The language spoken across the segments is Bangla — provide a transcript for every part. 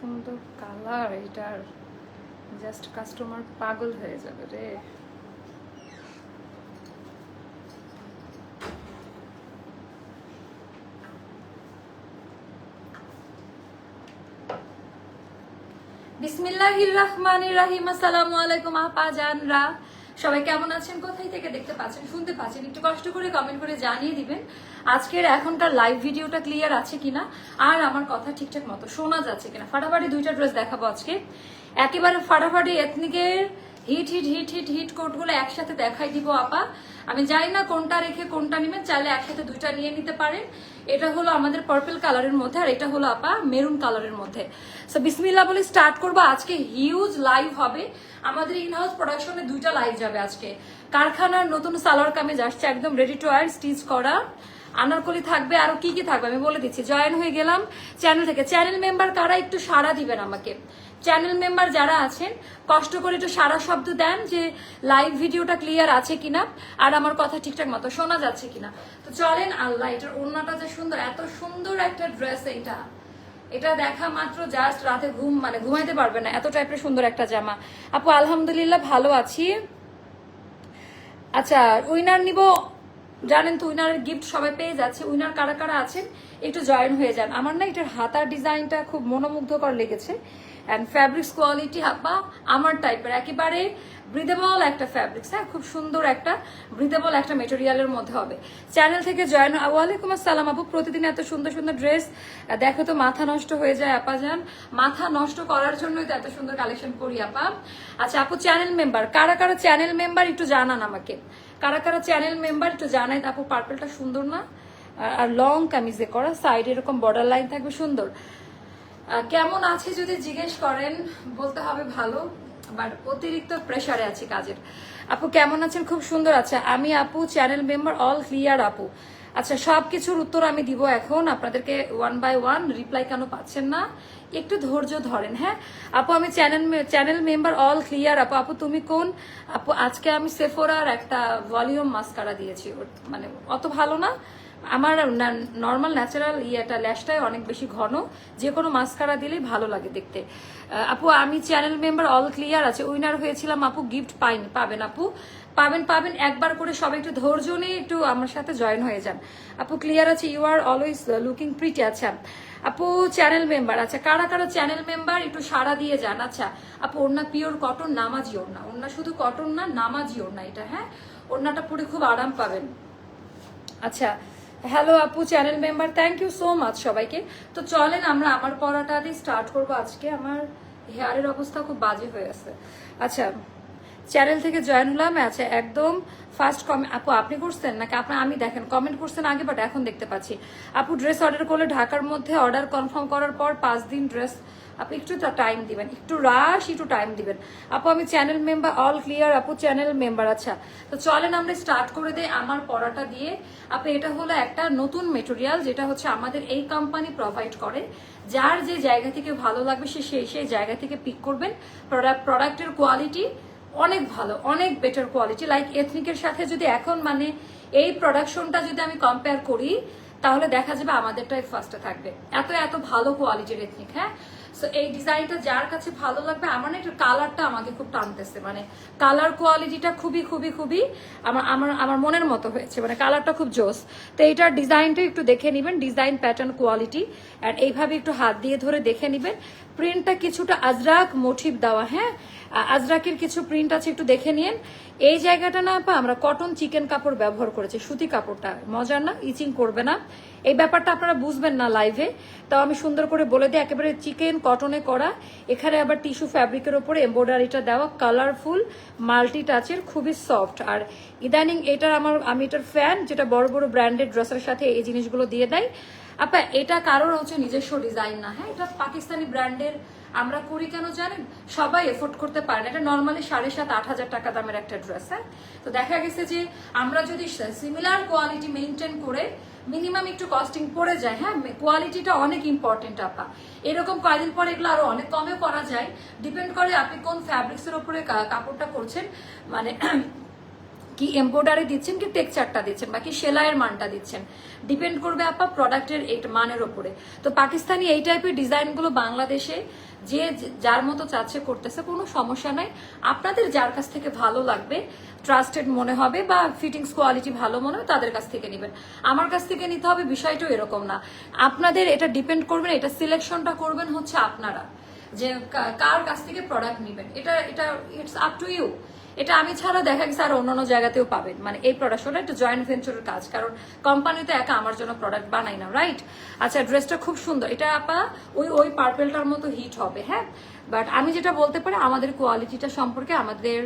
সুন্দর কালার এটার জাস্ট কাস্টমার পাগল হয়ে যাবে রে। বিসমিল্লাহির রহমানির রাহিম, আসসালামু আলাইকুম আপা জানরা সবাই কেমন আছেন? কোথায় থেকে দেখতে পাচ্ছেন, শুনতে পাচ্ছেন? একটু কষ্ট করে কমেন্ট করে জানিয়ে দিবেন, আজকের এখনকার লাইভ ভিডিওটা ক্লিয়ার আছে কিনা? আর আমার কথা ঠিকঠাক মতো শোনা যাচ্ছে কিনা? ফাটাফাটি দুইটা ড্রেস দেখাবো আজকে। একেবারে ফাটাফাটি এথনিকের hit hit hit hit hit কোটগুলো একসাথে দেখাই দিব আপা। আমি জানি না কোনটা রেখে কোনটা নেবেন, চাইলে একসাথে দুইটা নিয়ে নিতে পারেন। এটা হলো আমাদের পার্পল কালারের মধ্যে, আর এটা হলো আপা মেরুন কালারের মধ্যে। সো বিসমিল্লা বলে স্টার্ট করব। আজকে হিউজ লাইভ হবে। আমাদের ইন হাউস প্রোডাকশনে দুইটা লাইভ যাবে আজকে। কারখানার নতুন সালোয়ার কামিজ আসছে একদম রেডি টু ওয়ার স্টিচ করা। আনারকলি থাকবে, আরও কি কি থাকবে আমি বলে দিচ্ছি। জয়েন হয়ে গেলাম চ্যানেল থেকে। চ্যানেল মেম্বার কারা একটু সাড়া দিবেন আমাকে। চ্যানেল মেম্বার যারা আছেন, কষ্ট করে একটু সারা শব্দ দেন যে লাইভ ভিডিওটা ক্লিয়ার আছে কিনা আর আমার কথা ঠিকঠাক মতো শোনা যাচ্ছে কিনা। তো চলেন, আল্লাহ, এটার ওড়নাটা যে সুন্দর, এত সুন্দর একটা ড্রেস এটা। এটা দেখা মাত্র জাস্ট রাতে ঘুম মানে ঘুমাইতে পারবে না, এত টাইপের সুন্দর একটা জামা। আপু, আলহামদুলিল্লাহ ভালো আছি। আচ্ছা উইনার নিব, জানেন তো উইনারের গিফট সবাই পেয়ে যাচ্ছে। উইনার কারা কারা আছেন? একটু জয়েন হয়ে যান। আমার না এটার হাতার ডিজাইনটা খুব মনোমুগ্ধকর লেগেছে। অ্যান্ড ফ্যাব্রিক্স কোয়ালিটি হাব্বা, আমার টাইপের একেবারে ব্রিদেবল একটা ফ্যাব্রিক্স হ্যাঁ? খুব সুন্দর একটা ব্রিদেবল একটা মেটেরিয়ালের মধ্যে হবে। চ্যানেল থেকে জয়েন ওয়ালাইকুম আসসালাম আপু, প্রতিদিন এত সুন্দর সুন্দর ড্রেস দেখো তো, মাথা নষ্ট হয়ে যায়, আপা যান। মাথা নষ্ট করার জন্যই তো এত সুন্দর কালেকশন করি, আপা। আচ্ছা আপু চ্যানেল মেম্বার কারা কারা চ্যানেল মেম্বার একটু জানান আমাকে। কারা কারা চ্যানেল মেম্বার একটু জানাই। আপু পার্পলটা সুন্দর না? আর- লং কামিজে করা সাইড এরকম বর্ডার লাইন থাকবে সুন্দর। কেমন আছে যদি জিজ্ঞেস করেন, বলতে হবে ভালো বাট অতিরিক্ত প্রেশারে আছি কাজের। আপু, কেমন আছেন? খুব সুন্দর আছে। আমি আপু চ্যানেল মেম্বার অল ক্লিয়ার আপু। আচ্ছা সব কিছুর উত্তর আমি দিব এখন। আপনাদেরকে ওয়ান বাই ওয়ান রিপ্লাই কেন পাচ্ছেন না? একটু ধৈর্য ধরেন হ্যাঁ? আপু, আমি channel channel member all clear আপু। আপু, তুমি কোন? আপু, আজকে আমি সেফোরার একটা ভলিউম মাস্কারা দিয়েছি। মানে অত ভালো না? আমার নর্মাল ন্যাচারাল ইয়েটা, ল্যাশটাই অনেক বেশি ঘন। যে কোনো মাস্কারা দিলেই ভালো লাগে দেখতে। আপু, আমি চ্যানেল মেম্বার অল ক্লিয়ার আছে। উইনার হয়েছিলাম আপু গিফট পাইনি, পাবেন আপু। পাবেন পাবেন, একবার করে সবাই একটু ধৈর্য নিয়ে একটু আমার সাথে জয়েন হয়ে যান। আপু ক্লিয়ার আছে you are always looking pretty আচ্ছা। আপু চ্যানেল মেম্বার আচ্ছা কারা কারা চ্যানেল মেম্বার একটু সাড়া দিয়ে যান আচ্ছা। আপু ওড়না পিওর কটন নামাজি ওড়না ওড়না শুধু কটন না, নামাজি ওড়না এটা হ্যাঁ? ওড়নাটা পরে খুব আরাম পাবেন। আচ্ছা হ্যালো আপু channel member thank you so much সবাইকে। তো চলেন, আমরা আমার পড়াটা দিয়ে স্টার্ট করব। আজকে আমার হেয়ারের অবস্থা খুব বাজে হয়ে আছে আচ্ছা চ্যানেল থেকে জয়েন হলাম আচ্ছা একদম ফার্স্ট কমেন্ট আপু, আপনি করছেন নাকি আপনার আমি দেখেন? কমেন্ট করছেন আগে বাট এখন দেখতে পাচ্ছি। আপু ড্রেস অর্ডার করলে ঢাকার মধ্যে অর্ডার কনফার্ম করার পর পাঁচ দিন ড্রেস আপনি একটু টাইম দিবেন, একটু রাশ একটু টাইম দিবেন। আপু, আমি চ্যানেল মেম্বার অল ক্লিয়ার আপু চ্যানেল মেম্বার আচ্ছা। তো চলেন আমরা স্টার্ট করে দেই আমার পড়াটা দিয়ে। আপু, এটা হলো একটা নতুন মেটেরিয়াল যেটা হচ্ছে আমাদের এই কোম্পানি প্রোভাইড করে। যার যে জায়গা থেকে ভালো লাগবে, সে সেই সেই জায়গা থেকে পিক করবেন। প্রোডাক্টের কোয়ালিটি অনেক ভালো, অনেক বেটার কোয়ালিটি লাইক এথনিকের সাথে যদি এখন মানে এই প্রোডাকশনটা যদি আমি কম্পেয়ার করি, তাহলে দেখা যাবে আমাদেরটাই ফার্স্টে থাকবে। এত এত ভালো কোয়ালিটির এথনিক হ্যাঁ? সো এই ডিজাইনটা যার কাছে ভালো লাগবে, আমার না একটু কালারটা আমাকে খুব টানতেছে। মানে কালার কোয়ালিটিটা খুবই খুবই খুবই আমার আমার আমার মনের মতো হয়েছে। মানে কালারটা খুব জোস। তো এইটার ডিজাইনটা একটু দেখে নেবেন ডিজাইন প্যাটার্ন কোয়ালিটি অ্যান্ড এইভাবে একটু হাত দিয়ে ধরে দেখে নেবেন। প্রিন্টটা কিছুটা আজরাক মোটিভ দেওয়া হ্যাঁ? আজরাকের কিছু প্রিন্ট আছে, একটু দেখে নিন। এই জায়গাটা না আমরা কটন চিকেন কাপড় ব্যবহার করেছি, সুতি কাপড়টা। মজার না? ইচিং করবে না। এই ব্যাপারটা আপনারা বুঝবেন না লাইভে তাও আমি সুন্দর করে বলে দিই, একেবারে চিকেন কটনে করা। এখানে আবার টিস্যু ফ্যাব্রিকের ওপরে এম্ব্রয়ডারিটা দেওয়া। কালারফুল মাল্টি টাচের খুবই সফট আর ইদানিং এটার আমার, আমি এটার ফ্যান যেটা বড় বড় ব্র্যান্ডেড ড্রেসের সাথে এই জিনিসগুলো দিয়ে দেয়। আপা, এটা কারোর হচ্ছে নিজস্ব ডিজাইন না হ্যাঁ? এটা পাকিস্তানি ব্র্যান্ডের আমরা করি কেন জানেন? সবাই এফোর্ড করতে পারে না। এটা নর্মালি সাড়ে সাত, আট হাজার টাকা দামের একটা ড্রেস হ্যাঁ তো দেখা গেছে যে আমরা যদি সিমিলার কোয়ালিটি মেনটেন করে মিনিমাম একটু কস্টিং পড়ে যায় হ্যাঁ? কোয়ালিটিটা অনেক ইম্পর্টেন্ট আপা। এরকম কয়েকদিন পরে এগুলো আরও অনেক কমেও করা যায়। ডিপেন্ড করে আপনি কোন ফ্যাব্রিক্সের ওপরে কাপড়টা করছেন। মানে কি এম্ব্রয়ডারি দিচ্ছেন কি টেক্সচারটা দিচ্ছেন বা কি সেলাইয়ের মানটা দিচ্ছেন? ডিপেন্ড করবে আপা প্রোডাক্টের মানের ওপরে। তো পাকিস্তানি এই টাইপের ডিজাইনগুলো বাংলাদেশে যে যার মতো চাচ্ছে করতেছে, কোনো সমস্যা নাই। আপনাদের যার কাছ থেকে ভালো লাগবে ট্রাস্টেড মনে হবে বা ফিটিংস কোয়ালিটি ভালো মনে হবে তাদের কাছ থেকে নেবেন। আমার কাছ থেকে নিতে হবে বিষয়টাও এরকম না। আপনাদের এটা ডিপেন্ড করবেন, এটা সিলেকশনটা করবেন হচ্ছে আপনারা। যে কার কাছ থেকে প্রোডাক্ট নেবেন? এটা এটা ইটস আপ টু ইউ এটা আমি ছাড়া দেখা গেছে আর অন্যান্য জায়গাতেও পাবেন। মানে এই প্রোডাক্টটা একটা জয়েন্ট ভেঞ্চারের কাজ, কারণ কোম্পানিতে একা আমার জন্য প্রোডাক্ট বানাই না রাইট আচ্ছা ড্রেসটা খুব সুন্দর। এটা আপা, ওই ওই পার্পেলটার মতো হিট হবে হ্যাঁ? বাট আমি যেটা বলতে পারি, আমাদের কোয়ালিটিটা সম্পর্কে আমাদের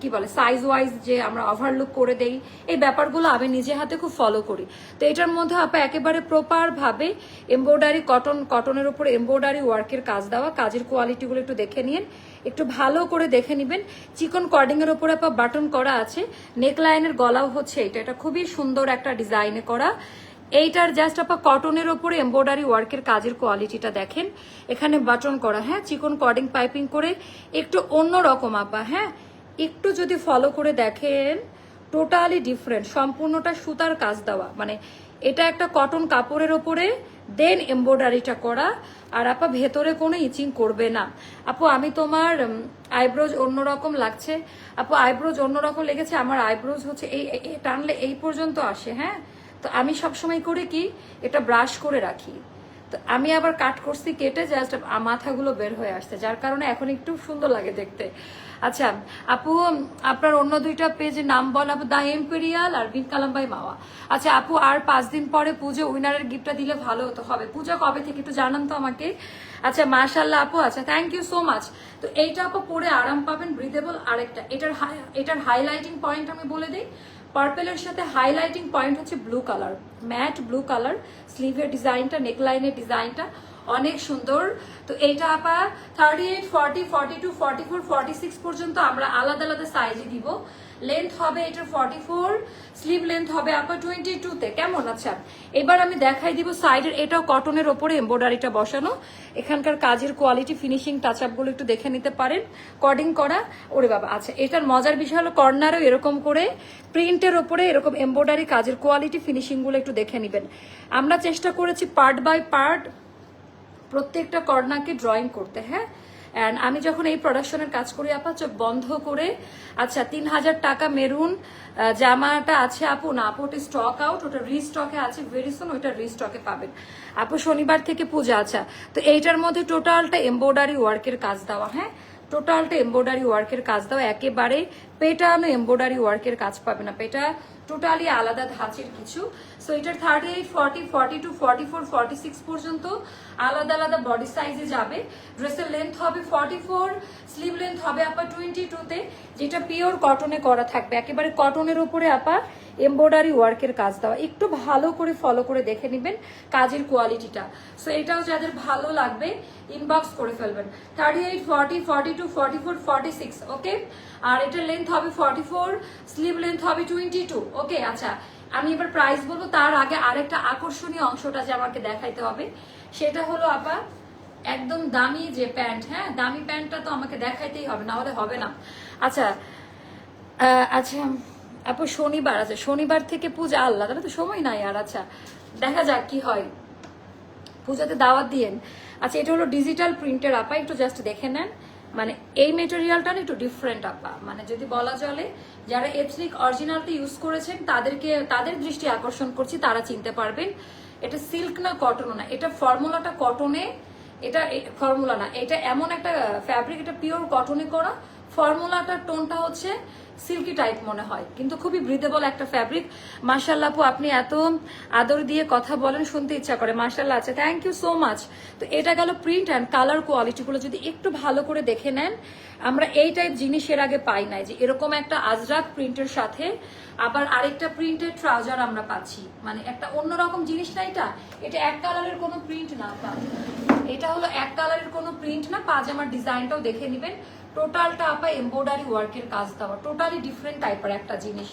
কি বলে সাইজ ওয়াইজ যে আমরা ওভারলুক করে দেই, এই ব্যাপারগুলো আমি নিজে হাতে খুব ফলো করি। তো এটার মধ্যে আপা একেবারে প্রপার ভাবে এমব্রয়ডারি কটন কটনের উপর এমব্রয়ডারি ওয়ার্কের কাজ দেওয়া, কাজের কোয়ালিটিগুলো একটু দেখে নিন। একটু ভালো করে দেখে নেবেন। চিকন কর্ডিং এর উপরে আপা বাটন করা আছে। নেক লাইনের গলাও হচ্ছে এটা। এটা খুবই সুন্দর একটা ডিজাইনে করা। এইটার জাস্ট আপা কটনের ওপরে এমব্রয়ডারি ওয়ার্কের কাজের কোয়ালিটিটা দেখেন। এখানে বাটন করা হ্যাঁ চিকন কর্ডিং পাইপিং করে একটু অন্য রকম আপা হ্যাঁ একটু যদি ফলো করে দেখেন টোটালি ডিফারেন্ট সম্পূর্ণটা সুতার কাজ দেওয়া। মানে এটা একটা কটন কাপড়ের ওপরে দেন এমব্রয়ডারিটা করা। আর আপা ভেতরে কোনো ইচিং করবে না। আপু, আমি তোমার আইব্রোজ অন্যরকম লাগছে। আপু আইব্রোজ অন্যরকম লেগেছে। আমার আইব্রোজ হচ্ছে এই টানলে এই পর্যন্ত আসে হ্যাঁ? তো আমি সবসময় করে কি, এটা ব্রাশ করে রাখি। তো আমি আবার কাট করছি, কেটে জাস্ট মাথাগুলো বের হয়ে আসছে। যার কারণে এখন একটু সুন্দর লাগে দেখতে। আচ্ছা আপু, আপনার অন্য দুইটা পেজের নাম বল, আপু দা এম্পেরিয়াল আর বিন কালাম্বাই মাওয়া। আচ্ছা আপু, আর পাঁচ দিন পরে পুজো উইনারের গিফটটা দিলে ভালো হতো, হবে। পূজা কবে থেকে একটু জানান তো আমাকে। আচ্ছা মাশাল্লাহ আপু আচ্ছা থ্যাংক ইউ সো মাচ তো এইটা আপু পরে আরাম পাবেন ব্রিদেবল আরেকটা। এটার এটার হাইলাইটিং পয়েন্ট আমি বলে দিই। পার্পেলের সাথে হাইলাইটিং পয়েন্ট হচ্ছে blue colour matte blue colour স্লিভের ডিজাইনটা নেকলাইনের ডিজাইনটা অনেক সুন্দর। তো এইটা আপা thirty eight forty forty two forty four forty six পর্যন্ত আমরা আলাদা আলাদা সাইজে দিব। লেন্থ হবে এটার ফর্টি ফোর স্লিভ লেন্থ হবে আপা টোয়েন্টি টুতে কেমন আচ্ছা? এবার আমি দেখাই দিব সাইডের এটাও কটনের ওপরে এম্ব্রয়ডারিটা বসানো। এখানকার কাজের কোয়ালিটি ফিনিশিং টাচ আপগুলো একটু দেখে নিতে পারেন। কর্ডিং করা, ওরে বাবা আচ্ছা এটার মজার বিষয় হলো কর্নারও এরকম করে প্রিন্টের ওপরে এরকম এম্ব্রয়ডারি কাজের কোয়ালিটি ফিনিশিংগুলো একটু দেখে নেবেন। আমরা চেষ্টা করেছি পার্ট বাই পার্ট প্রত্যেকটা কর্নারকে ড্রয়িং করতে হ্যাঁ? অ্যান্ড আমি যখন এই প্রোডাকশনের কাজ করি, আপা, চোখ বন্ধ করে আচ্ছা তিন হাজার টাকা মেরুন জামাটা আছে আপু, না, আপু, ওটা স্টক আউট ওটা রিস্টকে আছে ভেরি সুন ওইটা রিস্টকে পাবেন। আপু, শনিবার থেকে পূজা আচ্ছা তো এইটার মধ্যে টোটালটা এম্ব্রয়ডারি ওয়ার্কের কাজ দেওয়া হ্যাঁ? টোটালটা এম্ব্রয়ডারি ওয়ার্কের কাজ দেওয়া, একেবারে পেটানো এম্ব্রয়ডারি ওয়ার্কের কাজ পাবে না। পেটা টোটালি আলাদা ধাঁচের কিছু। সো এটার thirty eight forty forty two forty four forty six পর্যন্ত আলাদা আলাদা বডি সাইজে যাবে। ড্রেসের লেন্থ হবে ফর্টি ফোর স্লিভ লেন্থ হবে আপা টোয়েন্টি টুতে যেটা পিওর কটনে করা থাকবে। একেবারে কটনের উপরে আপা এমব্রয়ডারি ওয়ার্কের কাজ দেওয়া। একটু ভালো করে ফলো করে দেখে নেবেন কাজের কোয়ালিটিটা সো এটাও যাদের ভালো লাগবে ইনবক্স করে ফেলবেন। Thirty eight forty forty two forty four forty six okay আর এটার লেন্থ হবে ফর্টি ফোর স্লিভ লেন্থ হবে টোয়েন্টি টু ওকে আচ্ছা আমি এবার প্রাইস বলব, তার আগে আরেকটা আকর্ষণীয় অংশটা যে আমাকে দেখাইতে হবে, সেটা হলো আপা, একদম দামি যে প্যান্ট হ্যাঁ দামি প্যান্টটা তো আমাকে দেখাইতেই হবে না হলে হবে না। আচ্ছা আচ্ছা আপু, শনিবার আছে শনিবার থেকে পূজা, আল্লাহ, তাহলে তো সময় নাই আর আচ্ছা দেখা যাক কি হয়। পূজাতে দাওয়াত দিয়েন। আচ্ছা এটা হলো ডিজিটাল প্রিন্টের আপা, একটু জাস্ট দেখে নেন। মানে এই মেটেরিয়ালটা একটু ডিফারেন্ট আপা মানে যদি বলা চলে, যারা এথনিক অরিজিনালটা ইউজ করেছেন, তাদেরকে, তাদের দৃষ্টি আকর্ষণ করছি, তারা চিনতে পারবেন। এটা সিল্ক না কটন না। এটা ফর্মুলাটা কটনে এটা ফর্মুলা না। এটা এমন একটা ফ্যাব্রিক এটা পিওর কটনে করা। ফর্মুলাটার টোনটা হচ্ছে সিল্কি টাইপ মনে হয়। কিন্তু খুবই ব্রিদেবল একটা ফ্যাব্রিক মার্শাল্লাহ আপু, আপনি এত আদর দিয়ে কথা বলেন, শুনতে ইচ্ছা করে। মার্শাল্লাহ আছে। থ্যাংক ইউ সো মাচ তো এটা গেল প্রিন্ট অ্যান্ড কালার কোয়ালিটিগুলো যদি একটু ভালো করে দেখে নেন, আমরা এই টাইপ জিনিস এর আগে পাই নাই যে এরকম একটা আজরাক প্রিন্টের সাথে আবার আরেকটা প্রিন্টের ট্রাউজার আমরা পাচ্ছি। মানে একটা অন্যরকম জিনিস না এটা? এটা এক কালারের কোনো প্রিন্ট না। এটা হলো এক কালারের কোনো প্রিন্ট না। পাজামার ডিজাইনটাও দেখে নেবেন। টোটালটা আপা এমব্রয়ডারি ওয়ার্কের কাজ দেওয়া টোটালি ডিফারেন্ট টাইপের একটা জিনিস।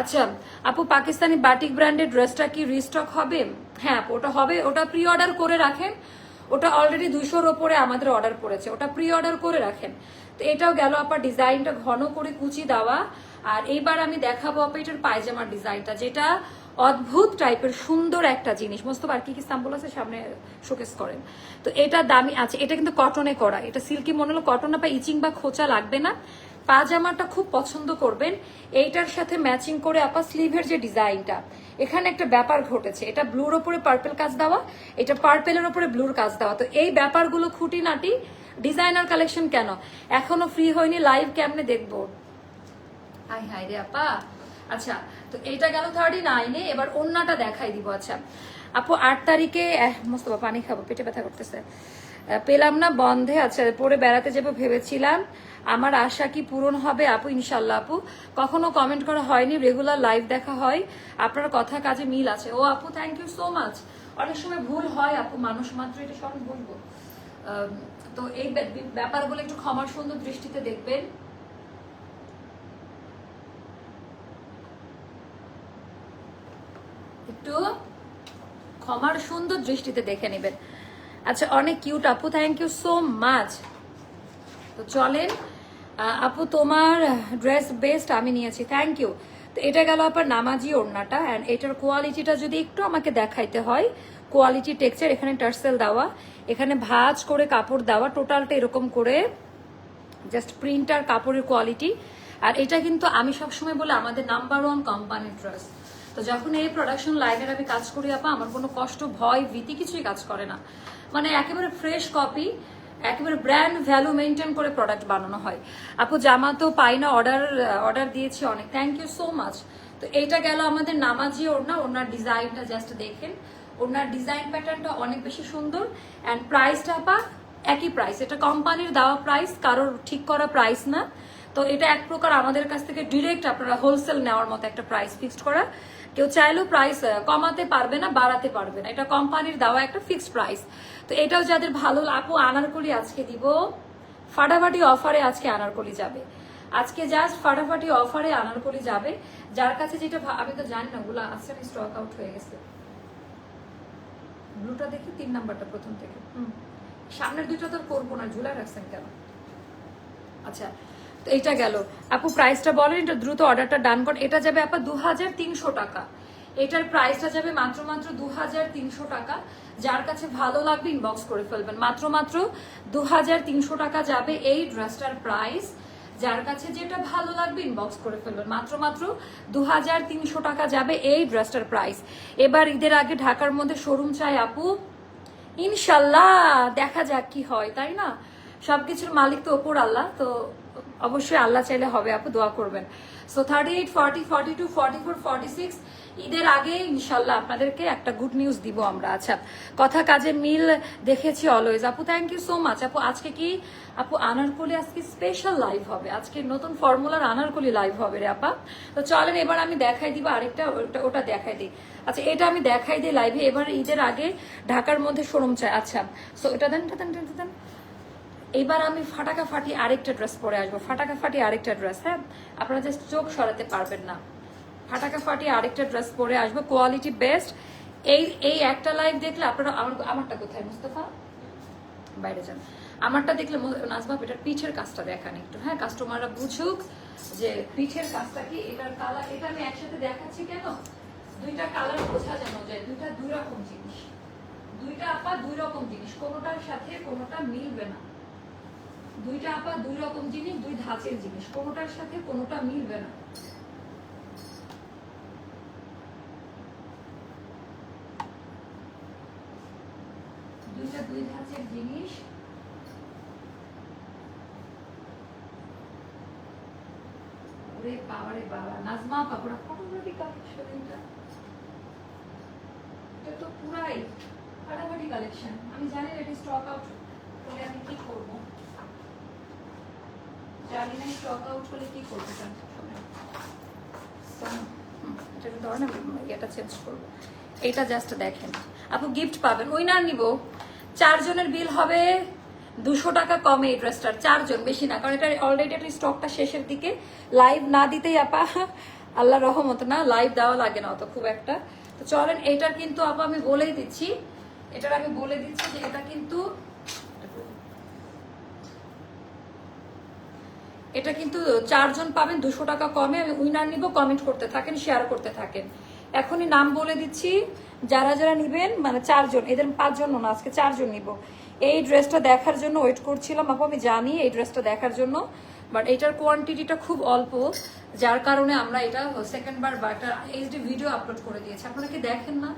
আচ্ছা আপু, পাকিস্তানি বাটিক ব্র্যান্ডের ড্রেসটা কি রিস্টক হবে? হ্যাঁ আপু, ওটা হবে। ওটা প্রি অর্ডার করে রাখেন। ওটা অলরেডি দুশোর ওপরে আমাদের অর্ডার পড়েছে। ওটা প্রি অর্ডার করে রাখেন। তো এটাও গেল আপা ডিজাইনটা ঘন করে কুচি দেওয়া। আর এইবার আমি দেখাবো আপা, এটার পায়জামার ডিজাইনটা যেটা অদ্ভুত টাইপের সুন্দর একটা জিনিস। মস্ত আর কি কি সাম্বল আছে সামনে শোকেস করেন। তো এটা দামি আছে, এটা কিন্তু কটনে করা। এটা সিল্কি মনে হলো কটন বা ইচিং বা খোঁচা লাগবে না। পাজামাটা খুব পছন্দ করবেন। এইটার সাথে ম্যাচিং করে আপা স্লিভের যে ডিজাইনটা এখানে একটা ব্যাপার ঘটেছে। এটা ব্লুর ওপরে পার্পেল কাজ দেওয়া, এটা পার্পেলের ওপরে ব্লুর কাজ দেওয়া। তো এই ব্যাপারগুলো খুঁটিনাটি ডিজাইনার কালেকশন কেন? এখনও ফ্রি হয়নি লাইভ কেমনে দেখব? হাই হাই রে আপা আচ্ছা তো এইটা গেল থার্টি নাইনে এবার অন্যটা দেখাই দিব আচ্ছা। আপু আট তারিখে আহ, মোস্তফা পানি খাব পেটে ব্যথা করতেছে। পেলাম না বন্ধে আচ্ছা পরে বেড়াতে যাব ভেবেছিলাম। আমার আশা কি পূরণ হবে আপু ইনশাল্লাহ আপু। কখনো কমেন্ট করা হয়নি রেগুলার লাইভ দেখা হয়। আপনার কথা কাজে মিল আছে। ও আপু থ্যাংক ইউ সো মাচ অনেক সময় ভুল হয় আপু মানুষ মাত্র এটা সব বলব। তো এই ব্যাপ- ব্যাপারগুলো একটু ক্ষমার সুন্দর দৃষ্টিতে দেখবেন। একটু ক্ষমার সুন্দর দৃষ্টিতে দেখে নেবেন। আচ্ছা অনেক কিউট আপু থ্যাংক ইউ সো মাচ তো চলেন আপু, তোমার ড্রেস বেস্ট আমি নিয়েছি থ্যাংক ইউ তো এটা গেল আপনার নামাজি ওড়নাটা অ্যান্ড এটার কোয়ালিটিটা যদি একটু আমাকে দেখাইতে হয় কোয়ালিটি টেক্সচার এখানে টার্সেল দেওয়া, এখানে ভাজ করে কাপড় দেওয়া টোটালটা এরকম করে জাস্ট প্রিন্টার কাপড়ের কোয়ালিটি আর এটা কিন্তু আমি সবসময় বলে আমাদের নাম্বার ওয়ান কোম্পানির ড্রেস তো যখন এই প্রোডাকশন লাইনের আমি কাজ করি, আপা, আমার কোনো কষ্ট, ভয়, ভীতি কিছুই কাজ করে না। মানে একেবারে ফ্রেশ কপি একেবারে ব্র্যান্ড ভ্যালু মেনটেন করে প্রোডাক্ট বানানো হয়। আপু, জামা তো পাই না অর্ডার অর্ডার দিয়েছি অনেক। থ্যাংক ইউ সো মাচ তো এইটা গেল আমাদের নামাজি ওড়না। ওনার ডিজাইনটা জাস্ট দেখেন। ওনার ডিজাইন প্যাটার্নটা অনেক বেশি সুন্দর। অ্যান্ড প্রাইসটা আপা, একই প্রাইস এটা কোম্পানির দেওয়া প্রাইস কারোর ঠিক করা প্রাইস না। তো এটা এক প্রকার আমাদের কাছ থেকে ডিরেক্ট আপনারা হোলসেল নেওয়ার মতো একটা প্রাইস ফিক্সড করা। কেউ চাইলেও প্রাইস কমাতে পারবে না, বাড়াতে পারবে না। এটা কোম্পানির দেওয়া একটা ফিক্সড প্রাইস তো এটাও যাদের ভালো আপু আনারকলি আজকে দিব। ফাটাফাটি অফারে আজকে আনারকলি যাবে। আজকে জাস্ট ফাটাফাটি অফারে আনারকলি যাবে। যার কাছে যেটা আমি তো জানি না, ওগুলো আছে স্টক আউট হয়ে গেছে। ব্লুটা দেখি, তিন নাম্বারটা প্রথম থেকে। হুম। সামনের দুটো তো করব না ঝুলা রাখছেন কেন? আচ্ছা এইটা গেল। আপু প্রাইসটা বলেন, এটা দ্রুত অর্ডারটা ডান কর। এটা যাবে আপা দু হাজার তিনশো টাকা। এটার প্রাইসটা যাবে মাত্র মাত্র দু হাজার তিনশো টাকা। যার কাছে ভালো লাগবে ইনবক্স করে ফেলবেন। মাত্র মাত্র দু হাজার তিনশো টাকা যাবে এই ড্রেসটার প্রাইস যার কাছে যেটা ভালো লাগবে ইনবক্স করে ফেলবেন। মাত্র মাত্র দু হাজার তিনশো টাকা যাবে এই ড্রেসটার প্রাইস এবার ঈদের আগে ঢাকার মধ্যে শোরুম চাই আপু। ইনশাল্লাহ, দেখা যাক কি হয়, তাই না? সবকিছুর মালিক তো ওপর আল্লাহ, তো অবশ্যই আল্লাহ চাইলে হবে, আপু, দোয়া করবেন। So thirty eight forty forty two forty four forty six ঈদের আগে ইনশাল্লাহ আপনাদেরকে একটা গুড নিউজ দিব আমরা। আচ্ছা কথা কাজে মিল দেখেছি অলওয়েজ আপু থ্যাংক ইউ সো মাচ আপু, আজকে কি? আপু, আনারকলি আজকে স্পেশাল লাইভ হবে। আজকে নতুন ফর্মুলার আনারকলি লাইভ হবে রে আপা। তো চলেন, এবার আমি দেখাই দিব আরেকটা, ওটা ওটা দেখাই দিই। আচ্ছা এটা আমি দেখাই দিই লাইভে এবার ঈদের আগে ঢাকার মধ্যে শোরুম চাই। আচ্ছা সো এটা দেন দেন, এটা দেন। এবার আমি ফাটাকা ফাটি আরেকটা ড্রেস পরে আসব। ফাটাকা ফাটি আরেকটা ড্রেস হ্যাঁ? আপনারা জাস্ট চোখ সরাতে পারবেন না। ফাটাকা ফাটি আরেকটা ড্রেস পরে আসব। কোয়ালিটি বেস্ট এই এই একটা লাইভ দেখলে আপনারা, আমার, আমারটা কোথায়, মুস্তফা? বাইরে যান। আমারটা দেখলে নাজমা, এটার পিঠের কাজটা দেখান একটু হ্যাঁ? কাস্টমাররা বুঝুক যে পিঠের কাজটা কি, এটার কালার এটা আমি একসাথে দেখাচ্ছি কেন? দুইটা কালার বোঝা যেন যায়, দুইটা দুই রকম জিনিস। দুইটা আপা দুই রকম জিনিস, কোনোটার সাথে কোনোটা মিলবে না। দুইটা আপা দুই রকম জিনিস, দুই ধাঁচের জিনিস। কোনোটার সাথে কোনোটা মিলবে না। দুইটা দুই ধাঁচের জিনিস। ওরে বাবা বাবা, নাজমা পাপড়া ফটোগ্রাফি কালেকশন এটা এটা তো পুরাই ফাটাফাটি কালেকশন আমি জানি না এটা স্টক আউট হলে আমি কি করব জানি না স্টক আউট হলে কি করব জানি? না। So, হুম, এটা এটা চেঞ্জ করব। এইটা জাস্ট দেখেন। আপু গিফট পাবেন চারজনের বিল হবে দুশো টাকা কমে চারজন বেশি না কারণ এটা অলরেডি স্টকটা শেষের দিকে। লাইভ না দিতেই আপা আল্লাহ রহমত না লাইভ দেওয়া লাগে না অত খুব একটা। তো চলেন এটার কিন্তু আপা আমি বলেই দিচ্ছি এটার আমি বলে দিচ্ছি যে এটা কিন্তু এটা কিন্তু চারজন পাবেন, দুশো টাকা কমে আমি উইনার নিব কমেন্ট করতে থাকেন শেয়ার করতে থাকেন। এখনই নাম বলে দিচ্ছি, যারা যারা নিবেন মানে চারজন, এদের পাঁচজন না আজকে চারজন নিব। এই ড্রেসটা দেখার জন্য ওয়েট করছিলাম, আপু, আমি জানি এই ড্রেসটা দেখার জন্য বাট এটার কোয়ান্টিটিটা খুব অল্প, যার কারণে আমরা এটা সেকেন্ড বার বা একটা এইচডি ভিডিও আপলোড করে দিয়েছি। আপনারা কি দেখেন না?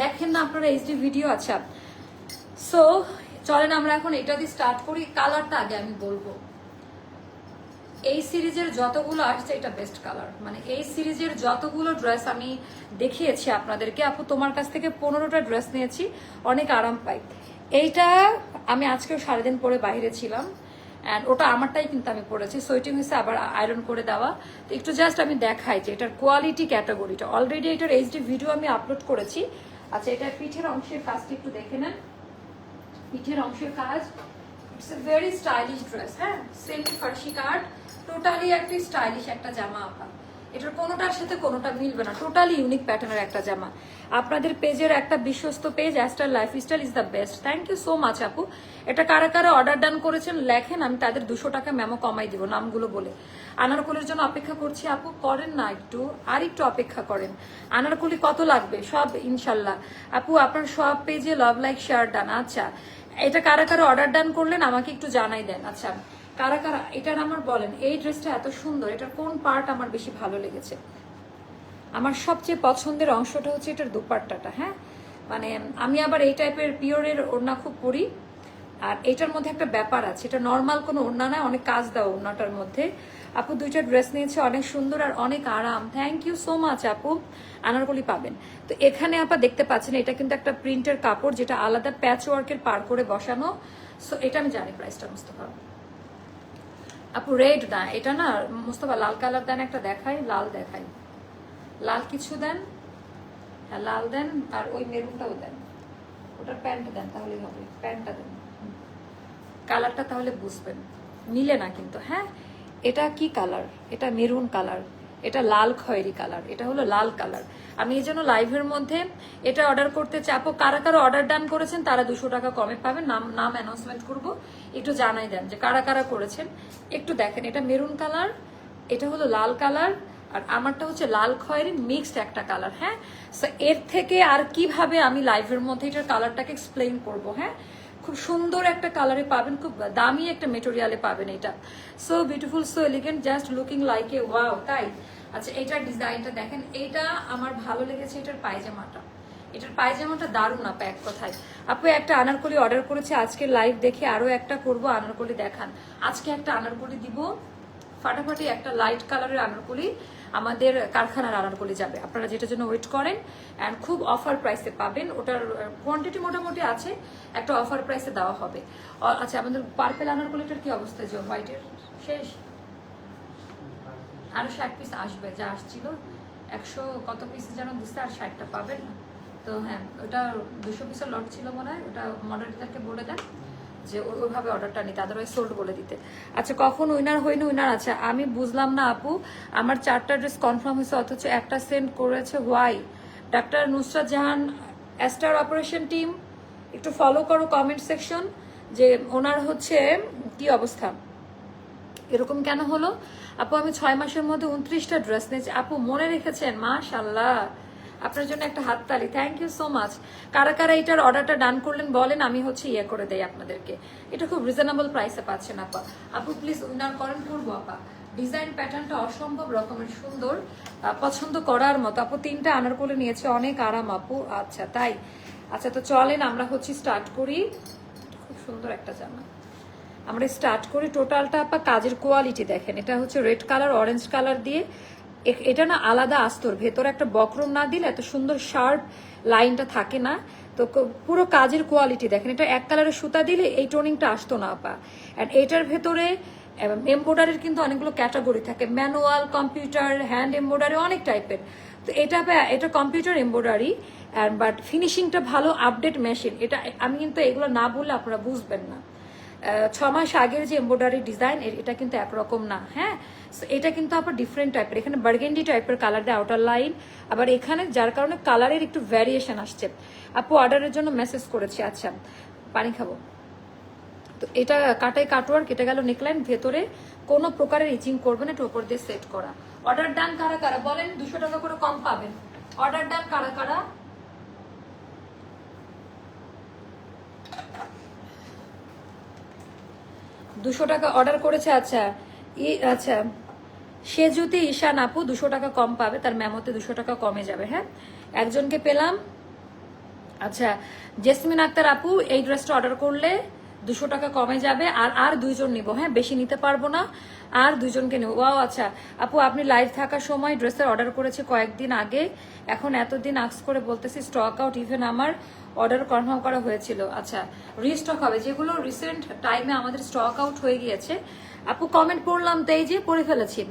দেখেন না আপনারা এইচডি ভিডিও আচ্ছা। সো চলেন আমরা এখন এটা দিয়ে স্টার্ট করি কালারটা আগে আমি বলব। এই সিরিজের যতগুলো আসছে, এটা বেস্ট কালার মানে এই সিরিজের যতগুলো ড্রেস আমি দেখিয়েছি আপনাদেরকে, আপু তোমার কাছ থেকে পনেরোটা ড্রেস নিয়েছি, অনেক আরাম পাই। এইটা আমি আজকেও সারাদিন পরে বাইরে ছিলাম অ্যান্ড ওটা আমারটাই কিন্তু আমি পড়েছি সোয়েটিং হয়েছে আবার আয়রন করে দেওয়া। তো একটু জাস্ট আমি দেখাই যে এটার কোয়ালিটি ক্যাটাগরিটা অলরেডি এটার এইচডি ভিডিও আমি আপলোড করেছি। আচ্ছা এটা পিঠের অংশের কাজটি একটু দেখে নেন। পিঠের অংশের কাজ। It's a very stylish dress হ্যাঁ? সেমি ফার্সি কাট টোটালি একটি স্টাইলিশ একটা জামা আপা। এটার কোনোটার সাথে কোনোটা মিলবে না। টোটালি ইউনিক প্যাটার্নের একটা জামা। আপনাদের পেজের একটা বিশ্বস্ত page Aster life style is the best thank you so much আপু। এটা কারা কারা অর্ডার ডান করেছেন, লেখেন, আমি তাদের দুশো টাকা মেমো কমাই দিব নামগুলো বলে। আনারকলির জন্য অপেক্ষা করছি, আপু। করেন না একটু, আর একটু অপেক্ষা করেন। আনারকলি কত লাগবে? সব, ইনশাল্লাহ। আপু, আপনার সব পেজে লাভ লাইক শেয়ার ডান আচ্ছা এটা কারা কারা অর্ডার ডান করলেন, আমাকে একটু জানাই দেন। আচ্ছা কারা কারা, এটার আমার বলেন, এই ড্রেসটা এত সুন্দর, এটার কোন পার্ট আমার বেশি ভালো লেগেছে? আমার সবচেয়ে পছন্দের অংশটা হচ্ছে এটার দুপাট্টাটা হ্যাঁ? মানে আমি আবার এই টাইপের পিওরের ওড়না খুব পরি, আর এটার মধ্যে একটা ব্যাপার আছে, এটা নর্মাল কোনো ওড়না নয় অনেক কাজ দাও ওড়নাটার মধ্যে। আপু দুইটা ড্রেস নিয়েছে, অনেক সুন্দর আর অনেক আরাম। থ্যাংক ইউ সো মাচ আপু। আনারকলি পাবেন। তো এখানে আপা দেখতে পাচ্ছেন, এটা কিন্তু একটা প্রিন্টের কাপড়, যেটা আলাদা প্যাচ ওয়ার্কের পার করে বসানো। সো এটা আমি জানি প্রাইসটা মুস্তফা। আপু রেড না, এটা না মোস্তফা, লাল কালার দেন একটা দেখাই, লাল দেখাই। লাল কিছু দেন হ্যাঁ লাল দেন, আর ওই মেরুনটাও দেন। ওটার প্যান্ট দেন, তাহলেই হবে, প্যান্টটা দেন। কালারটা তাহলে বুঝবেন। মিলে না কিন্তু হ্যাঁ এটা কি কালার এটা মেরুন কালার এটা লাল খয়েরি কালার, এটা হলো লাল কালার। আমি এই জন্য লাইভের মধ্যে এটা অর্ডার করতে চাপো। কারা কারা অর্ডার ডান করেছেন তারা দুশো টাকা কমে পাবেন। নাম নাম অ্যানাউন্সমেন্ট করব। একটু জানাই দেন যে কারা কারা করেছেন। একটু দেখেন, এটা মেরুন কালার, এটা হলো লাল কালার, আর আমারটা হচ্ছে লাল খয়েরি মিক্সড একটা কালার হ্যাঁ? সো এর থেকে আর কীভাবে আমি লাইভের মধ্যে এটার কালারটাকে এক্সপ্লেইন করব হ্যাঁ? খুব সুন্দর একটা কালারে পাবেন, খুব দামি একটা মেটেরিয়ালে পাবেন এটা। So beautiful so elegant just looking like a wow তাই? আচ্ছা এটার ডিজাইনটা দেখেন। এটা আমার ভালো লেগেছে এটার পায়জামাটা। এটার পায়জামাটা দারুণ আপা, এক কথায়। আপু, একটা আনারকলি অর্ডার করেছে, আজকে লাইভ দেখে আরও একটা করব, আনারকলি দেখান। আজকে একটা আনারকলি দিব। ফাটাফাটি একটা লাইট কালারের আনারকলি। আমাদের কারখানার আনারকলি যাবে। আপনারা যেটার জন্য ওয়েট করেন অ্যান্ড খুব অফার প্রাইসে পাবেন। ওটার কোয়ান্টিটি মোটামুটি আছে, একটা অফার প্রাইসে দেওয়া হবে। আচ্ছা আমাদের পার্পেল আনারকলিটার কি অবস্থা যে হোয়াইটের শেষ? আরও ষাট পিস আসবে, যা আসছিল। একশো কত পিস যেন দিচ্ছে আর ষাটটা পাবেন। তো হ্যাঁ ওটা দুশো পিসের লট ছিল মনে হয়, ওটা মডারেটারকে বলে দেন। যে ওইভাবে অর্ডারটা নিতে আদারওয়াইজ সোল্ড বলে দিতে। আচ্ছা কখন উইনার হইনি উইনার আছে। আমি বুঝলাম না আপু, আমার চারটা ড্রেস কনফার্ম হয়েছে, অথচ একটা সেন্ড করেছে why doctor Nusrat Jahan Aster operation team একটু ফলো করো কমেন্ট সেকশন যে ওনার হচ্ছে, কি অবস্থা? এরকম কেন হলো? আপু, আমি ছয় মাসের মধ্যে উনত্রিশটা ড্রেস নিয়েছি। আপু, মনে রেখেছেন? মাশাল্লাহ আপনার জন্য একটা হাততালি। থ্যাংক ইউ সো মাচ কারা কারা এটার অর্ডারটা ডান করলেন বলেন, আমি হচ্ছে ইয়ে করে দেই আপনাদেরকে। এটা খুব রিজনেবল প্রাইসে পাচ্ছেন আপা। আপু প্লিজ উইনার করেন, করব আপা। ডিজাইন প্যাটার্নটা অসম্ভব রকমের সুন্দর পছন্দ করার মতো। আপু, তিনটা আনার করে নিয়েছে, অনেক আরাম আপু। আচ্ছা তাই। আচ্ছা তো চলেন আমরা হচ্ছে স্টার্ট করি। খুব সুন্দর একটা জামা। আমরা স্টার্ট করি। টোটালটা আপা কাজের কোয়ালিটি দেখেন। এটা হচ্ছে রেড কালার অরেঞ্জ কালার দিয়ে এটা না আলাদা আস্তর। ভেতরে একটা বক্রম না দিলে এত সুন্দর শার্প লাইনটা থাকে না। তো পুরো কাজের কোয়ালিটি দেখেন। এটা এক কালারের সুতা দিলে এই টোনিংটা আসতো না, আপা। অ্যান্ড এটার ভেতরে এমব্রয়ডারির কিন্তু অনেকগুলো ক্যাটাগরি থাকে। ম্যানুয়াল কম্পিউটার হ্যান্ড এমব্রয়ডারি অনেক টাইপের তো এটা এটা কম্পিউটার এমব্রয়ডারি বাট ফিনিশিংটা ভালো আপডেট মেশিন এটা, আমি কিন্তু এগুলো না বললে আপনারা বুঝবেন না। ছ মাস আগের যে এমব্রয়ডারি ডিজাইন এটা কিন্তু একরকম না হ্যাঁ? এটা কিন্তু আবার ডিফারেন্ট টাইপের এখানে বার্গেন্ডি টাইপের কালার দেয় আউটার লাইন আবার এখানে যার কারণে কালারের একটু ভ্যারিয়েশন আসছে। আপু অর্ডারের জন্য মেসেজ করেছি আচ্ছা পানি খাব। তো এটা কাটাই কাটওয়ার কেটে গেল নেকলাইন ভেতরে কোনো প্রকারের ইচিং করবে না, একটু ওপর দিয়ে সেট করা। অর্ডার ডান কারা কারা? বলেন, দুশো টাকা করে কম পাবেন। অর্ডার ডান কারা কারা? দুশো টাকা অর্ডার করেছে আচ্ছা। ই আচ্ছা। সে যদি ঈশান আপু দুশো টাকা কম পাবে, তার ম্যামতে দুশো টাকা কমে যাবে হ্যাঁ? একজনকে পেলাম। আচ্ছা জেসমিন আক্তার আপু এই ড্রেসটা অর্ডার করলে দুশো টাকা কমে যাবে, আর আর দুইজন নিব। হ্যাঁ বেশি নিতে পারব না, আর দুইজনকে নেব। ওয়াও আচ্ছা। আপু, আপনি লাইভ থাকার সময় ড্রেসের অর্ডার করেছে কয়েকদিন আগে। এখন এতদিন আক্স করে বলতেছি স্টক আউট ইভেন আমার অর্ডার কনফার্ম করা হয়েছিল। আচ্ছা রিস্টক হবে। যেগুলো রিসেন্ট টাইমে আমাদের স্টক আউট হয়ে গিয়েছে। আপু কমেন্ট পড়লাম তো এই যে, পড়ে ফেলেছি।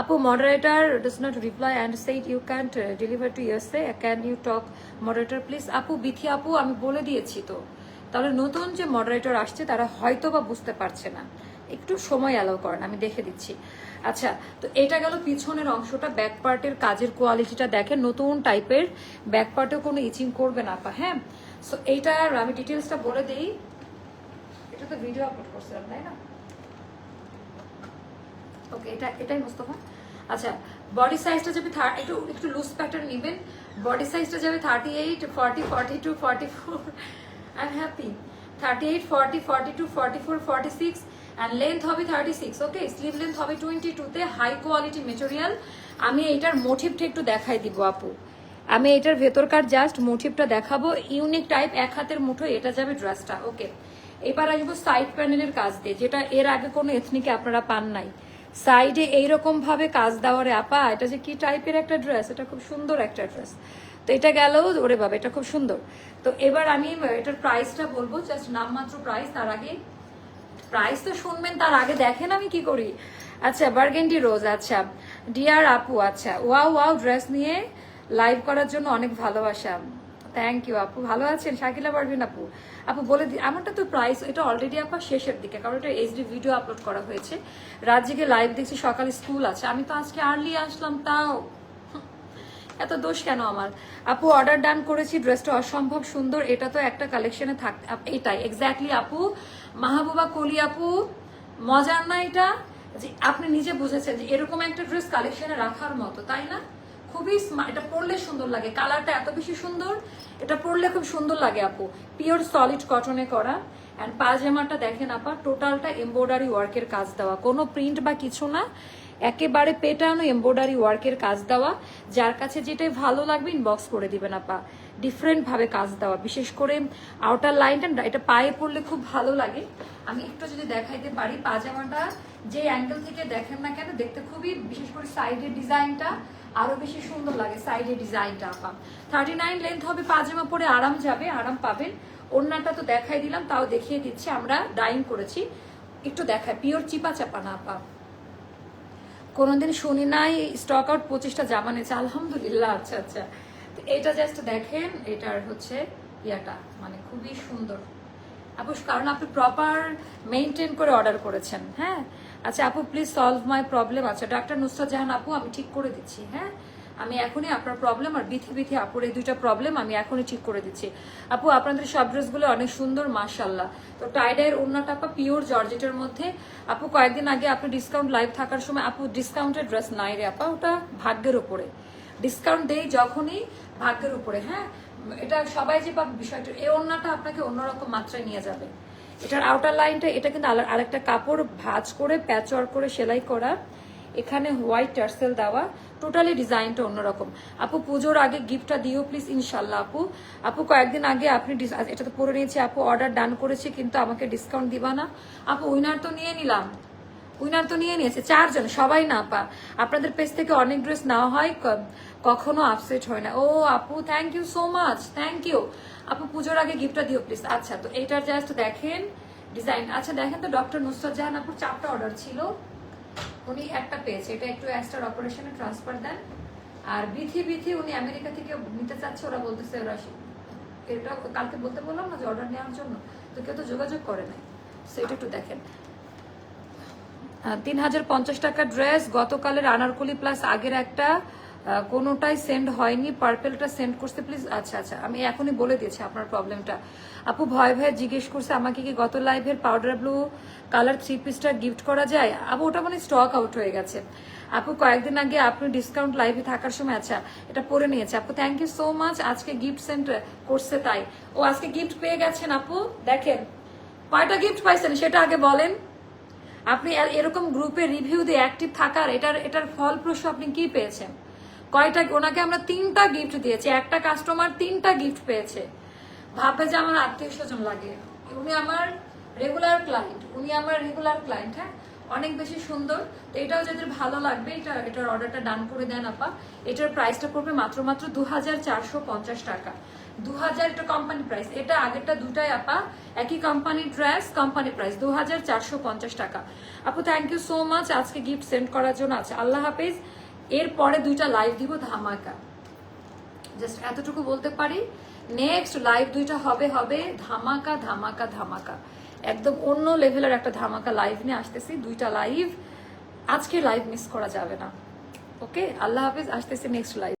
আপু moderator does not reply and said you can't deliver to USA can you talk moderator please আপু, বিথি আপু, আমি বলে দিয়েছি তো। তাহলে নতুন যে মডারেটর আসছে, তারা হয়তো বা বুঝতে পারছে না। একটু সময় অ্যালাউ করেন, আমি দেখে দিচ্ছি। আচ্ছা তো এটা গেল পিছনের অংশটা ব্যাক পার্টের কাজের কোয়ালিটিটা দেখেন, নতুন টাইপের ব্যাক পার্টেও কোনো ইচিং করবে না আপা হ্যাঁ? সো এইটার আমি ডিটেলসটা বলে দিই। এটা তো ভিডিও আপলোড করছিলাম, তাই না? ওকে এটা, এটাই মোস্তফা। আচ্ছা বডি সাইজটা যাবে একটু একটু লুজ প্যাটার্ন নেবেন। বডি সাইজটা যাবে thirty eight forty forty two forty four M happy thirty eight forty forty two forty four forty six and length হবে thirty six okay sleeve length হবে টোয়েন্টি টুতে হাই কোয়ালিটি মেটেরিয়াল আমি এইটার মোটিভটা একটু দেখাই দিব, আপু। আমি এটার ভেতরকার জাস্ট মোটিভটা দেখাবো। ইউনিক টাইপ এক হাতের মুঠো এটা যাবে ড্রেসটা ওকে এবার আসব সাইড প্যানেলের কাজ দিয়ে, যেটা এর আগে কোনো এথনিকে আপনারা পান নাই। সাইডে এইরকম ভাবে কাজ দেওয়ারে আপা, এটা যে কি টাইপের একটা ড্রেস এটা খুব সুন্দর একটা ড্রেস তো এটা গেল, ওরে বাবা, এটা খুব সুন্দর। তো এবার আমি এটার প্রাইসটা বলব জাস্ট নামমাত্র প্রাইস তার আগে প্রাইস তো শুনবেন, তার আগে দেখেন আমি কি করি। আচ্ছা বার্গেন্ডি রোজ আচ্ছা। ডিয়ার আপু আচ্ছা ওয়াও ওয়াও ড্রেস নিয়ে লাইভ করার জন্য অনেক ভালোবাসা। থ্যাংক ইউ আপু। ভালো আছেন? শাকিলা পারবেন আপু। আপু, বলে দি আমারটা তো প্রাইস এটা অলরেডি আপা শেষের দিকে, কারণ এটা এইচডি ভিডিও আপলোড করা হয়েছে। জেগে লাইভ দেখছি, সকালে স্কুল আছে। আমি তো আজকে আর্লি আসলাম, তাও। এত দোষ কেন আমার? আপু অর্ডার ডান করেছি ড্রেসটা অসম্ভব সুন্দর, এটা তো একটা কালেকশনে থাক এটাই এক্স্যাক্টলি আপু। মাহবুবা কলি আপু, মজার না এটা? যে আপনি নিজে বুঝেছেন যে এরকম একটা ড্রেস কালেকশনে রাখার মতো, তাই না? খুবই এটা পরলে সুন্দর লাগে কালারটা এত বেশি সুন্দর, এটা পরলে খুব সুন্দর লাগে আপু। পিওর সলিড কটনে করা অ্যান্ড পাজামাটা দেখেন আপা টোটালটা এমব্রয়ডারি ওয়ার্কের কাজ দেওয়া, কোনো প্রিন্ট বা কিছু না। একেবারে পেটানো এমব্রয়ডারি ওয়ার্কের কাজ দেওয়া। যার কাছে যেটাই ভালো লাগবে ইনবক্স করে দিবেন আপা। ডিফারেন্ট ভাবে কাজ দেওয়া। বিশেষ করে আউটার লাইনটা এটা পায়ে পড়লে খুব ভালো লাগে। আমি একটু যদি দেখাইতে পারি, পাজামাটা যে অ্যাঙ্গেল থেকে দেখেন না কেন, দেখতে খুবই, বিশেষ করে সাইডের ডিজাইনটা আরও বেশি সুন্দর লাগে সাইডের ডিজাইনটা আপা। থার্টি নাইন লেন্থ হবে, পাজামা পরে আরাম যাবে, আরাম পাবেন। ওড়নাটা তো দেখাই দিলাম, তাও দেখিয়ে দিচ্ছি, আমরা ডাইং করেছি। একটু দেখায় পিওর চিপা চাপা না আপা। কোনোদিন শুনি নাই স্টক আউট পঁচিশটা জামা নিয়েছে আলহামদুলিল্লাহ আচ্ছা আচ্ছা। তো এটা জাস্ট দেখেন, এটার হচ্ছে ইয়াটা মানে খুবই সুন্দর। আপু, কারণ আপনি প্রপার মেনটেন করে অর্ডার করেছেন হ্যাঁ? আচ্ছা আপু প্লিজ সলভ মাই প্রবলেম আচ্ছা ডাক্তার নুসরাত জাহান আপু, আমি ঠিক করে দিচ্ছি হ্যাঁ? আমি এখনই আপনার প্রবলেম আর বিথি বিথি আপুর এই দুইটা প্রবলেম আমি এখনই ঠিক করে দিচ্ছি। আপু, আপনাদের সব ড্রেসগুলো অনেক সুন্দর মাশাল্লাহ তো টাইডাইয়ের অন্যটা আপা পিওর জর্জেটের মধ্যে। আপু, কয়েকদিন আগে আপনি ডিসকাউন্ট লাইভ থাকার সময় আপু ডিসকাউন্টের ড্রেস নাই রে আপা, ওটা ভাগ্যের উপরে। ডিসকাউন্ট দেই যখনই ভাগ্যের উপরে হ্যাঁ? এটা সবাই যে পাবে বিষয়টা, এই অন্যটা আপনাকে অন্যরকম মাত্রায় নিয়ে যাবে। এটার আউটার লাইনটা এটা কিন্তু আরেকটা কাপড় ভাঁজ করে প্যাচ করে, সেলাই করা। এখানে হোয়াইট টার্সেল দেওয়া। টোটালি ডিজাইনটা অন্যরকম। আপু, পুজোর আগে গিফটটা দিও প্লিজ ইনশাল্লাহ আপু। আপু, কয়েকদিন আগে আপনি এটা তো পরে নিয়েছি, আপু অর্ডার ডান করেছি, কিন্তু আমাকে ডিসকাউন্ট দিবা না। আপু উইনার তো নিয়ে নিলাম। উইনার তো নিয়ে নিয়েছে, চারজন, সবাই না, আপা। আপনাদের পেজ থেকে অনেক ড্রেস নেওয়া হয় কখনো আপসেট হয় না। ও, আপু thank you so much thank you আপু, পুজোর আগে গিফটটা দিও প্লিজ আচ্ছা তো এইটার জাস্ট দেখেন ডিজাইন আচ্ছা দেখেন তো ডক্টর নুসরত জাহান আপুর চারটা অর্ডার ছিল। উনি একটা পেয়েছে, এটা একটু অ্যাস্টার অপারেশনে ট্রান্সফার দেন। আর বিথি বিথি উনি আমেরিকা থেকে নিতে চাচ্ছে, ওরা বলতেছে ওরা এটা কালকে বলতে বললাম না যে অর্ডার নেওয়ার জন্য, তো কেউ তো যোগাযোগ করে নাই। সেটা একটু দেখেন। তিন হাজার পঞ্চাশ টাকা ড্রেস গতকালের আনারকুলি প্লাস আগের একটা কোনোটাই সেন্ড হয়নি পার্পেলটা সেন্ড করতে প্লিজ আচ্ছা আচ্ছা আমি এখনই বলে দিয়েছি আপনার প্রবলেমটা আপু ভয় ভয়ে জিজ্ঞেস করছে, আমাকে কি গত লাইভের পাউডার ব্লু কালার থ্রি পিসটা গিফট করা যায়? আপু, ওটা মানে স্টক আউট হয়ে গেছে। আপু, কয়েকদিন আগে আপনি ডিসকাউন্ট লাইভে থাকার সময় আচ্ছা এটা পরে নিয়েছে। আপু থ্যাংক ইউ সো মাচ আজকে গিফট সেন্ড করছে তাই। ও আজকে গিফট পেয়ে গেছেন, আপু, দেখেন, কয়টা গিফট পাইছেন সেটা আগে বলেন। আপনি এরকম গ্রুপে রিভিউ দিয়ে অ্যাক্টিভ থাকার, এটার এটার ফলপ্রসূ আপনি কি পেয়েছেন? কয়টা, ওনাকে আমরা তিনটা গিফট দিয়েছি। একটা কাস্টমার তিনটা গিফট পেয়েছে। ভাবে যে আমার আত্মীয় স্বজন লাগে। উনি আমার রেগুলার ক্লায়েন্ট উনি আমার রেগুলার ক্লায়েন্ট হ্যাঁ? অনেক বেশি সুন্দর। তো এটাও যাদের ভালো লাগবে, এটা, এটার অর্ডারটা ডান করে দেন আপা। এটার প্রাইসটা পড়বে মাত্র মাত্র দু হাজার চারশো পঞ্চাশ টাকা। দু হাজার এটা কোম্পানি প্রাইস এটা আগেরটা দুটাই আপা, একই কোম্পানির ড্রেস কোম্পানি প্রাইস দু হাজার চারশো পঞ্চাশ টাকা। আপু থ্যাংক ইউ সো মাচ আজকে গিফট সেন্ড করার জন্য আছে। আল্লাহ হাফেজ। এরপরে দুইটা লাইভ দিব ধামাকা। জাস্ট এতটুকু বলতে পারি। নেক্সট লাইভ দুইটা হবে হবে ধামাকা ধামাকা ধামাকা। একদম অন্য লেভেলের একটা ধামাকা লাইভ নিয়ে আসতেছি। দুইটা লাইভ আজকে লাইভ মিস করা যাবে না। ওকে আল্লাহ হাফিজ, আসতেছি নেক্সট লাইভ